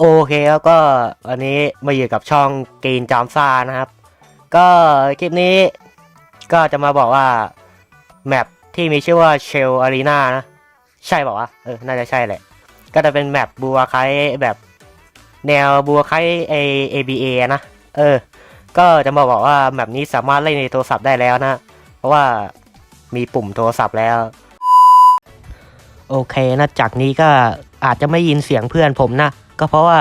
โอเคแล้วก็วันนี้มาอยู่กับช่องกรีนจามซ่านะครับ ก็คลิปนี้ก็จะมาบอกว่า แมปที่มีชื่อว่าเชลอารีนานะ ใช่บอกว่าวะเออ น่าจะใช่แหละ ก็จะเป็นแมปบัวคายแบบแนวบัวคล้ายเอ ABA นะ เออ ก็จะมาบอกว่าแมปนี้สามารถเล่นในโทรศัพท์ได้แล้วนะ เพราะว่ามีปุ่มโทรศัพท์แล้ว โอเคนะจากนี้ก็อาจจะไม่ยินเสียงเพื่อนผมนะ ก็เพราะว่า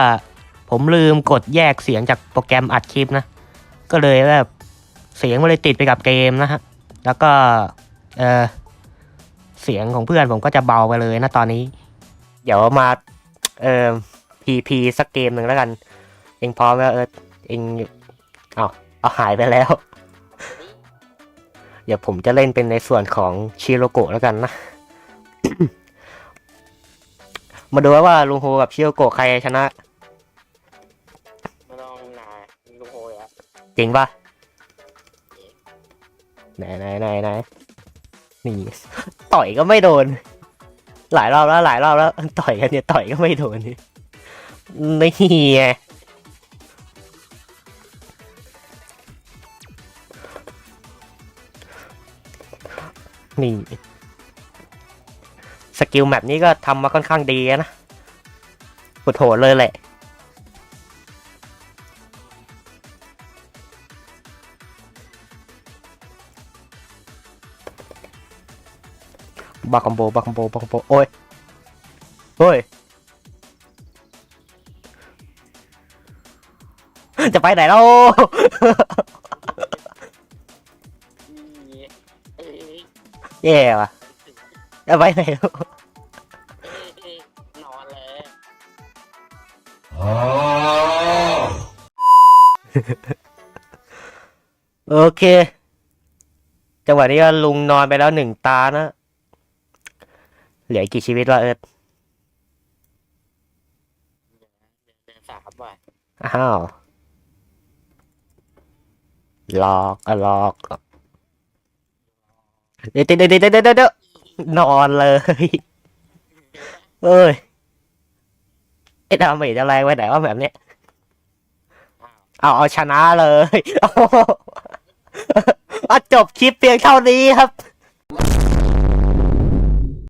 ผมลืมกดแยกเสียงจากโปรแกรมอัดคลิปนะ ก็เลยแบบเสียงมันเลยติดไปกับเกมนะฮะ แล้วก็เออเสียงของเพื่อนผมก็จะเบาไปเลยนะตอนนี้ เดี๋ยวมาเออพีพีสักเกมหนึ่งแล้วกัน เองพร้อมแล้วเออเองเอาเอาหายไปแล้ว เดี๋ยวผมจะเล่นเป็นในส่วนของชิโรโกะแล้วกันนะ มาดูว่าลุงโฮกับชิโรโกะใครชนะไม่ต้องหนาลุงโฮยอะจริงปะไหนไหนไหนไหนนี่ต่อยก็ไม่โดน หลายรอบแล้วหลายรอบแล้วต่อยกันเนี่ยต่อยก็ไม่โดนนี่ไงนี่ สกิลแมปนี้ก็ทำมาค่อนข้างดีนะปวดโหดเลยแหละบาคัมโบบาคัมโบบาคัมโบ โอ้ยเฮ้ย จะไปไหนแล้วเอ้ยแย่ว่ะจะไปไหนแล้ว โอเค จังหวะนี้ก็ลุงนอนไปแล้วหนึ่งตานะ เหลืออีกกี่ชีวิตวะเอิร์ธเดือนสามว่ะอ้าวหลอกอะหลอกเดี๋ยวเดี๋ยวเดี๋ยวเดี๋ยวเดี๋ยวเดี๋ยวนอนเลย เอ้ยไอ้ดาเมจจะแรงไปไหนว่าแบบเนี้ยอ้าว เอาเอาชนะเลยอจบคลิปเพียงเท่านี้ครับ